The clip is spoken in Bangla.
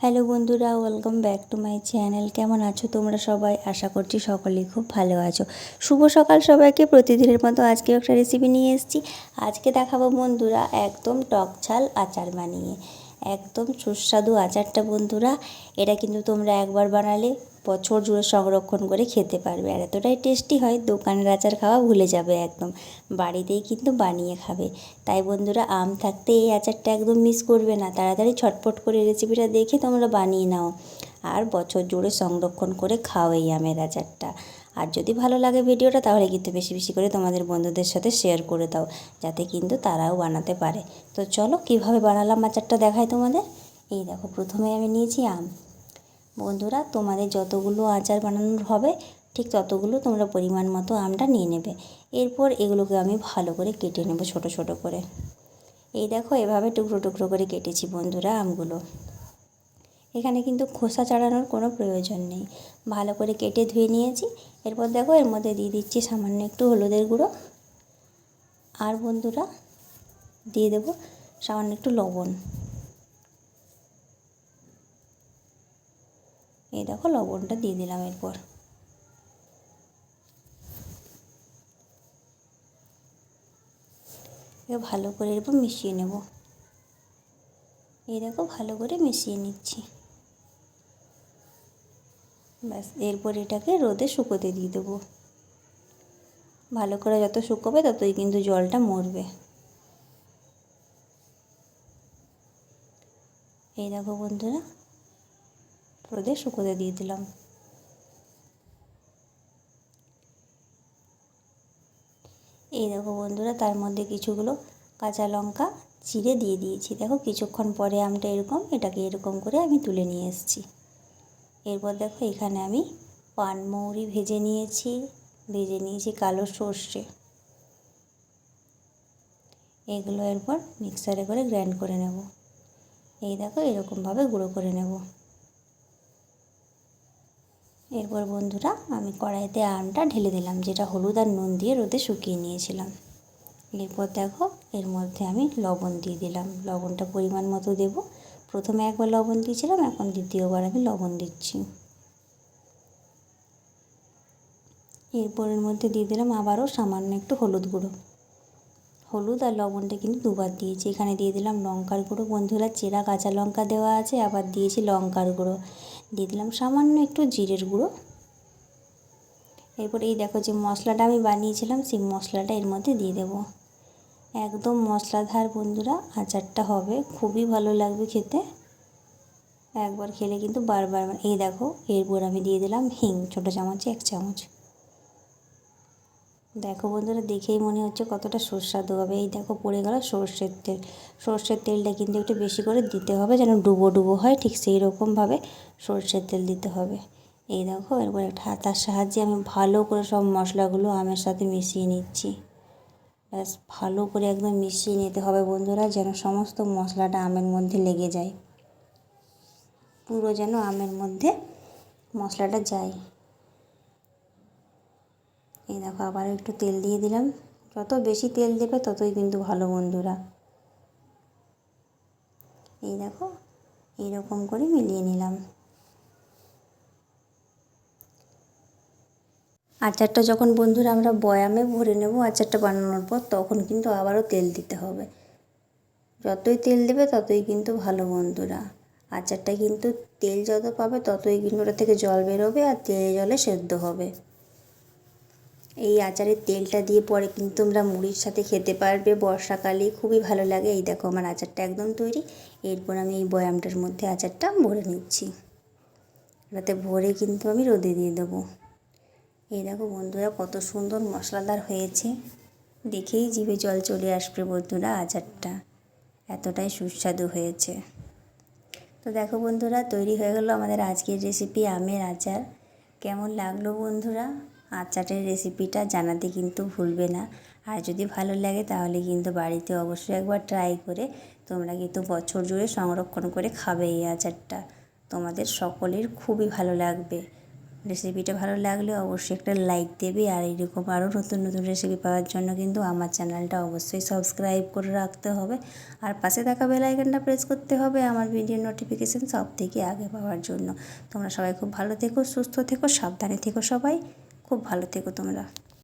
হ্যালো বন্ধুরা welcome back to my channel কেমন আছো তোমরা সবাই? আশা করছি সকলেই খুব ভালো আছো। শুভ সকাল সবাইকে। প্রতিদিনের মতো আজকে একটা রেসিপি নিয়ে এসেছি। আজকে দেখাবো বন্ধুরা একদম টক ঝাল আচার বানিয়ে। একদম সুস্বাদু আচারটা বন্ধুরা। এটা কিন্তু তোমরা একবার বানালে বছর জুড়ে সংরক্ষণ করে খেতে পারবে। আর এতটাই টেস্টি হয়, দোকানের আচার খাওয়া ভুলে যাবে একদম। বাড়িতেই কিন্তু বানিয়ে খাবে। তাই বন্ধুরা, আম থাকতে এই আচারটা একদম মিস করবে না। তাড়াতাড়ি ছটপট করে রেসিপিটা দেখে তোমরা বানিয়ে নাও। আর বছর জুড়ে সংরক্ষণ করে খাও এই আমের আচারটা। আর যদি ভালো লাগে ভিডিওটা, তাহলে কিন্তু বেশি বেশি করে তোমাদের বন্ধুদের সাথে শেয়ার করে দাও, যাতে কিন্তু তারাও বানাতে পারে। তো চলো, কীভাবে বানালাম আচারটা দেখাই তোমাদের। এই দেখো, প্রথমে আমি নিয়েছি আম। বন্ধুরা, তোমাদের যতগুলো আচার বানানোর হবে, ঠিক ততগুলো তোমরা পরিমাণ মতো আমটা নিয়ে নেবে। এরপর এগুলোকে আমি ভালো করে কেটে নেব ছোট ছোট করে। এই দেখো, এভাবে টুকরো টুকরো করে কেটেছি বন্ধুরা আমগুলো। এখানে কিন্তু খোসা ছাড়ানোর কোনো প্রয়োজন নেই। ভালো করে কেটে ধুয়ে নিয়েছি। এরপর দেখো এর মধ্যে দিয়ে দিচ্ছি সামান্য একটু হলুদের গুঁড়ো। আর বন্ধুরা, দিয়ে দেব সামান্য একটু লবণ। এই দেখো লবণটা দিয়ে দিলাম এরপর। ভালো করে এরপর মিশিয়ে নেব। এই দেখো ভালো করে মিশিয়ে নিচ্ছি। ব্যাস, এরপর এটাকে রোদে শুকোতে দিয়ে দেবো। ভালো করে যত শুকোবে ততই কিন্তু জলটা মরবে। এই দেখো বন্ধুরা, রোদে শুকোতে দিয়ে দিলাম। এই দেখো বন্ধুরা, তার মধ্যে কিছুগুলো কাঁচা লঙ্কা চিড়ে দিয়ে দিয়েছি। দেখো, কিছুক্ষণ পরে আমটা এরকম, এটাকে এরকম করে আমি তুলে নিয়ে এসেছি। এরপর দেখো এখানে আমি পানমৌরি ভেজে নিয়েছি ভেজে নিয়েছি কালো সর্ষে। এগুলো এরপর মিক্সারে করে গ্রাইন্ড করে নেব। এই দেখো এরকমভাবে গুঁড়ো করে নেব। এরপর বন্ধুরা আমি কড়াইতে আমটা ঢেলে দিলাম, যেটা হলুদ আর নুন দিয়ে রোদে শুকিয়ে নিয়েছিলাম। এরপর দেখো এর মধ্যে আমি লবণ দিয়ে দিলাম। লবণটা পরিমাণ মতো দেব। প্রথমে একবার লবণ দিয়েছিলাম, এখন দ্বিতীয়বার আমি লবণ দিচ্ছি। এরপরের মধ্যে দিয়ে দিলাম আবারও সামান্য একটু হলুদ গুঁড়ো। হলুদ আর লবণটা কিন্তু দুবার দিয়েছি। এখানে দিয়ে দিলাম লঙ্কার গুঁড়ো। বন্ধুরা, চেরা কাঁচা লঙ্কা দেওয়া আছে, আবার দিয়েছি লঙ্কার গুঁড়ো। দিয়ে দিলাম সামান্য একটু জিরের গুঁড়ো। এরপর এই দেখো যে মশলাটা আমি বানিয়েছিলাম, সেই মশলাটা এর মধ্যে দিয়ে দেবো। একদম মশলাধার বন্ধুরা, আচারটা হবে। খুবই ভালো লাগবে খেতে। একবার খেলে কিন্তু বারবার এই দেখো, এরপর আমি দিয়ে দিলাম হিং, ছোটো চামচে, এক চামচ। দেখো বন্ধুরা, দেখেই মনে হচ্ছে কতটা সুস্বাদু হবে। এই দেখো, পড়ে গেল সর্ষের তেল। সর্ষের তেলটা কিন্তু একটু বেশি করে দিতে হবে, যেন ডুবো ডুবো হয়, ঠিক সেই রকমভাবে সর্ষের তেল দিতে হবে। এই দেখো, এরপর একটা হাতার সাহায্যে আমি ভালো করে সব মশলাগুলো আমের সাথে মিশিয়ে নিচ্ছি। ব্যাস, ভালো করে একদম মিশিয়ে নিতে হবে বন্ধুরা, যেন সমস্ত মশলাটা আমের মধ্যে লেগে যায়। পুরো যেন আমের মধ্যে মশলাটা যায়। এই দেখো, আবার একটু তেল দিয়ে দিলাম। যত বেশি তেল দেবে ততই কিন্তু ভালো বন্ধুরা। এই দেখো, এইরকম করে মিলিয়ে নিলাম। আচারটা যখন বন্ধুরা আমরা বয়ামে ভরে নেব, আচারটা বানানোর পর তখন কিন্তু আবারও তেল দিতে হবে। যতই তেল দেবে ততই কিন্তু ভালো বন্ধুরা। আচারটা কিন্তু তেল যত পাবে ততই কিন্তু ওটা থেকে জল বেরোবে আর তেলে জলে সেদ্ধ হবে। এই আচারের তেলটা দিয়ে পরে কিন্তু আমরা মুড়ির সাথে খেতে পারবে, বর্ষাকালে খুবই ভালো লাগে। এই দেখো আমার আচারটা একদম তৈরি। এরপর আমি এই বয়ামটার মধ্যে আচারটা ভরে নিচ্ছি। এটাতে ভরে কিন্তু আমি রোদে দিয়ে দেবো। এই দেখো বন্ধুরা, কত সুন্দর মশলাদার হয়েছে। দেখেই জিভে জল চলে আসবে বন্ধুরা, আচারটা। এতটাই সুস্বাদু হয়েছে। তো দেখো বন্ধুরা, তৈরি হয়ে গেল আমাদের আজকের রেসিপি আমের আচার। কেমন লাগল বন্ধুরা? আচারের রেসিপিটা জানাতে কিন্তু ভুলবে না। আর যদি ভালো লাগে তাহলে কিন্তু বাড়িতে অবশ্যই একবার ট্রাই করে তোমরা কিন্তু বছর জুড়ে সংরক্ষণ করে খাবে এই আচারটা। তোমাদের সকলের খুবই ভালো লাগবে। রেসিপিটা ভালো লাগলে অবশ্যই একটা লাইক দেবে। আর এরকম আরও নতুন নতুন রেসিপি পাওয়ার জন্য কিন্তু আমার চ্যানেলটা অবশ্যই সাবস্ক্রাইব করে রাখতে হবে। আর পাশে থাকা বেল আইকনটা প্রেস করতে হবে আমার ভিডিও নোটিফিকেশান সব থেকে আগে পাওয়ার জন্য। তোমরা সবাই খুব ভালো থেকো, সুস্থ থেকো, সাবধানে থেকো সবাই। খুব ভালো থেকো তোমরা।